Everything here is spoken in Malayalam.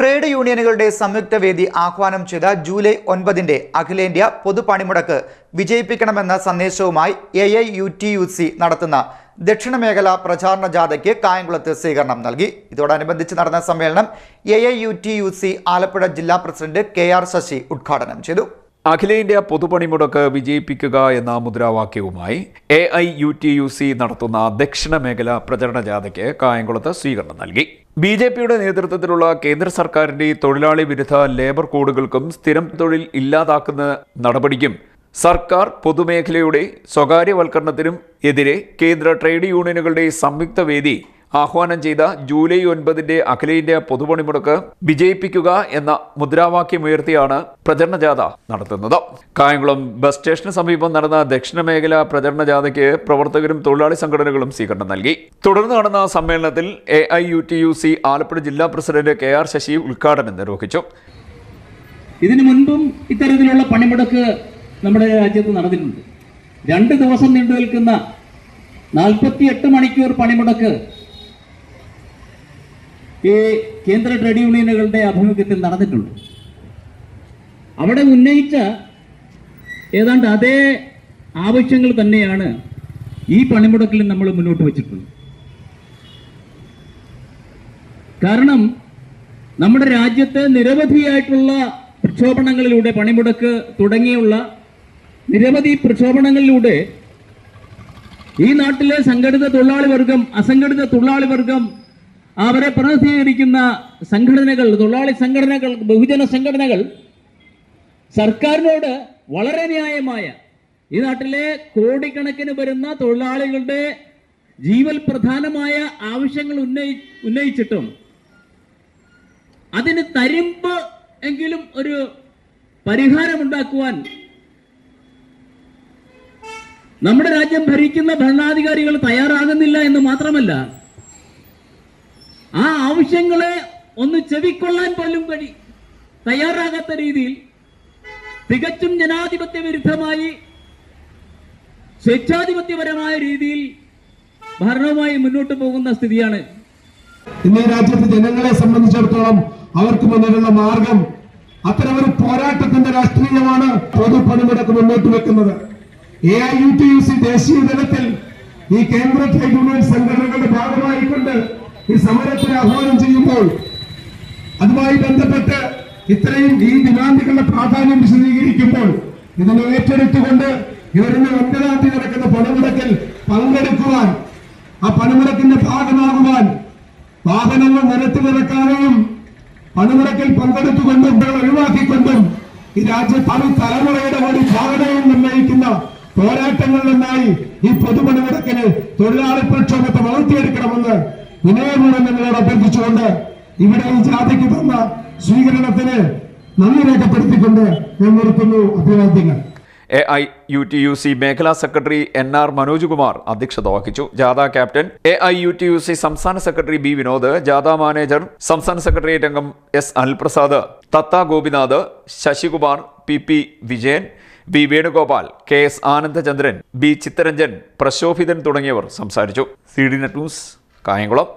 ട്രേഡ് യൂണിയനുകളുടെ സംയുക്ത വേദി ആഹ്വാനം ചെയ്ത ജൂലൈ ഒൻപതിന്റെ അഖിലേന്ത്യാ പൊതുപണിമുടക്ക് വിജയിപ്പിക്കണമെന്ന സന്ദേശവുമായി A I U T U C നടത്തുന്ന ദക്ഷിണ മേഖല പ്രചാരണ ജാഥയ്ക്ക് കായംകുളത്ത് സ്വീകരണം നൽകി. ഇതോടനുബന്ധിച്ച് നടന്ന സമ്മേളനം A I U T U C Alappuzha ജില്ലാ പ്രസിഡന്റ് കെ ആർ ശശി ഉദ്ഘാടനം ചെയ്തു. അഖിലേന്ത്യാ പൊതുപണിമുടക്ക് വിജയിപ്പിക്കുക എന്ന മുദ്രാവാക്യവുമായി A I U T U C നടത്തുന്ന ദക്ഷിണ മേഖല പ്രചരണ ജാഥയ്ക്ക് കായംകുളത്ത് സ്വീകരണം നൽകി. ബി ജെ പിയുടെ നേതൃത്വത്തിലുള്ള കേന്ദ്ര സർക്കാരിന്റെ തൊഴിലാളി വിരുദ്ധ ലേബർ കോഡുകൾക്കും സ്ഥിരം തൊഴിൽ ഇല്ലാതാക്കുന്ന നടപടിക്കും സർക്കാർ പൊതുമേഖലയുടെ സ്വകാര്യവൽക്കരണത്തിനും എതിരെ കേന്ദ്ര ട്രേഡ് യൂണിയനുകളുടെ സംയുക്ത വേദി ആഹ്വാനം ചെയ്ത ജൂലൈ ഒൻപതിന്റെ അഖിലേന്ത്യാ പൊതുപണിമുടക്ക് വിജയിപ്പിക്കുക എന്ന മുദ്രാവാക്യമുയർത്തിയാണ് പ്രചരണ ജാഥ നടത്തുന്നത്. കായംകുളം ബസ് സ്റ്റേഷന് സമീപം നടന്ന ദക്ഷിണ മേഖല പ്രചരണ ജാഥയ്ക്ക് പ്രവർത്തകരും തൊഴിലാളി സംഘടനകളും സ്വീകരണം നൽകി. തുടർന്ന് നടന്ന സമ്മേളനത്തിൽ A I U T U C Alappuzha ജില്ലാ പ്രസിഡന്റ് കെ ആർ ശശി ഉദ്ഘാടനം നിർവഹിച്ചു. ഇതിനു മുൻപും ഇത്തരത്തിലുള്ള പണിമുടക്ക് നമ്മുടെ രാജ്യത്ത് നടന്നിട്ടുണ്ട്. രണ്ട് ദിവസം നീണ്ടു നിൽക്കുന്ന നാൽപ്പത്തിയെട്ട് മണിക്കൂർ പണിമുടക്ക് ഈ കേന്ദ്ര ട്രേഡ് യൂണിയനുകളുടെ ആഭിമുഖ്യത്തിൽ നടന്നിട്ടുണ്ട്. അവിടെ ഉന്നയിച്ച ഏതാണ്ട് അതേ ആവശ്യങ്ങൾ തന്നെയാണ് ഈ പണിമുടക്കിൽ നമ്മൾ മുന്നോട്ട് വച്ചിട്ടുള്ളത്. കാരണം നമ്മുടെ രാജ്യത്ത് നിരവധിയായിട്ടുള്ള പ്രക്ഷോഭണങ്ങളിലൂടെ പണിമുടക്ക് തുടങ്ങിയുള്ള നിരവധി പ്രക്ഷോഭണങ്ങളിലൂടെ ഈ നാട്ടിലെ സംഘടിത തൊഴിലാളി വർഗം അസംഘടിത തൊഴിലാളി വർഗം അവരെ പ്രതിനിധീകരിക്കുന്ന സംഘടനകൾ തൊഴിലാളി സംഘടനകൾ ബഹുജന സംഘടനകൾ സർക്കാരിനോട് വളരെ ന്യായമായ ഈ നാട്ടിലെ കോടിക്കണക്കിന് വരുന്ന തൊഴിലാളികളുടെ ജീവൽ പ്രധാനമായ ആവശ്യങ്ങൾ ഉന്നയി ഉന്നയിച്ചിട്ടും അതിന് തരിമ്പ് എങ്കിലും ഒരു പരിഹാരമുണ്ടാക്കുവാൻ നമ്മുടെ രാജ്യം ഭരിക്കുന്ന ഭരണാധികാരികൾ തയ്യാറാകുന്നില്ല എന്ന് മാത്രമല്ല ആ ആവശ്യങ്ങളെ ഒന്ന് ചെവിക്കൊള്ളാൻ പോലും കഴി തയ്യാറാകാത്ത രീതിയിൽ തികച്ചും ജനാധിപത്യ വിരുദ്ധമായി സ്വേച്ഛാധിപത്യപരമായ രീതിയിൽ ഭരണവുമായി മുന്നോട്ട് പോകുന്ന സ്ഥിതിയാണ്. ഇന്ന് രാജ്യത്തെ ജനങ്ങളെ സംബന്ധിച്ചിടത്തോളം അവർക്ക് മുന്നിലുള്ള മാർഗം അത്തരം ഒരു പോരാട്ടത്തിന്റെ രാഷ്ട്രീയമാണ് പൊതുപണിമുടക്ക് മുന്നോട്ട് വെക്കുന്നത്. A I U T U C ദേശീയ തലത്തിൽ ഈ കേന്ദ്ര ട്രേഡ് യൂണിയൻ സംഘടനകളുടെ ഭാഗമായിക്കൊണ്ട് ഈ സമരത്തിന് ആഹ്വാനം ചെയ്യുമ്പോൾ അതുമായി ബന്ധപ്പെട്ട് ഇത്രയും ഈ ഡിമാൻഡുകളുടെ പ്രാധാന്യം വിശദീകരിക്കുമ്പോൾ ഇതിനെ ഏറ്റെടുത്തുകൊണ്ട് ഇവരിന്ന് ഒൻപതാം തീയതി നടക്കുന്ന പണമുടക്കിൽ പങ്കെടുക്കുവാൻ ആ പണിമുടക്കിന്റെ ഭാഗമാകുവാൻ വാഹനങ്ങൾ നിരത്തിലിറക്കാതെയും പണമുടക്കിൽ പങ്കെടുത്തുകൊണ്ടും ഒഴിവാക്കിക്കൊണ്ടും ഈ രാജ്യത്ത് തലമുറയുടെ ഒരു ഭാവനയും നിർണയിക്കുന്ന പോരാട്ടങ്ങളിൽ നിന്നായി ഈ പൊതുപണിമുടക്കിന് തൊഴിലാളി പ്രക്ഷോഭത്തെ വളർത്തിയെടുക്കണമെന്ന് വിനയപൂർവം നിങ്ങളോട് അഭ്യർത്ഥിച്ചുകൊണ്ട് ഇവിടെ ഈ ജാഥയ്ക്ക് തന്ന സ്വീകരണത്തിന് നന്ദി രേഖപ്പെടുത്തിക്കൊണ്ട് ഞാൻ നിർത്തുന്നു അഭിവാദ്യങ്ങൾ. A I U T U C മേഖലാ secretary N R Manoj Kumar അധ്യക്ഷത വഹിച്ചു. ജാഥ captain A I U T U C സംസ്ഥാന സെക്രട്ടറി ബി വിനോദ് ജാഥ മാനേജർ സംസ്ഥാന സെക്രട്ടേറിയറ്റ് അംഗം എസ് അൽപ്രസാദ് തത്ത Gopinath Sasikumar P P Vijayan B Venugopal K S Anandachandran B Chittaranjan Prasobhithan തുടങ്ങിയവർ സംസാരിച്ചു. C D net news Kayamkulam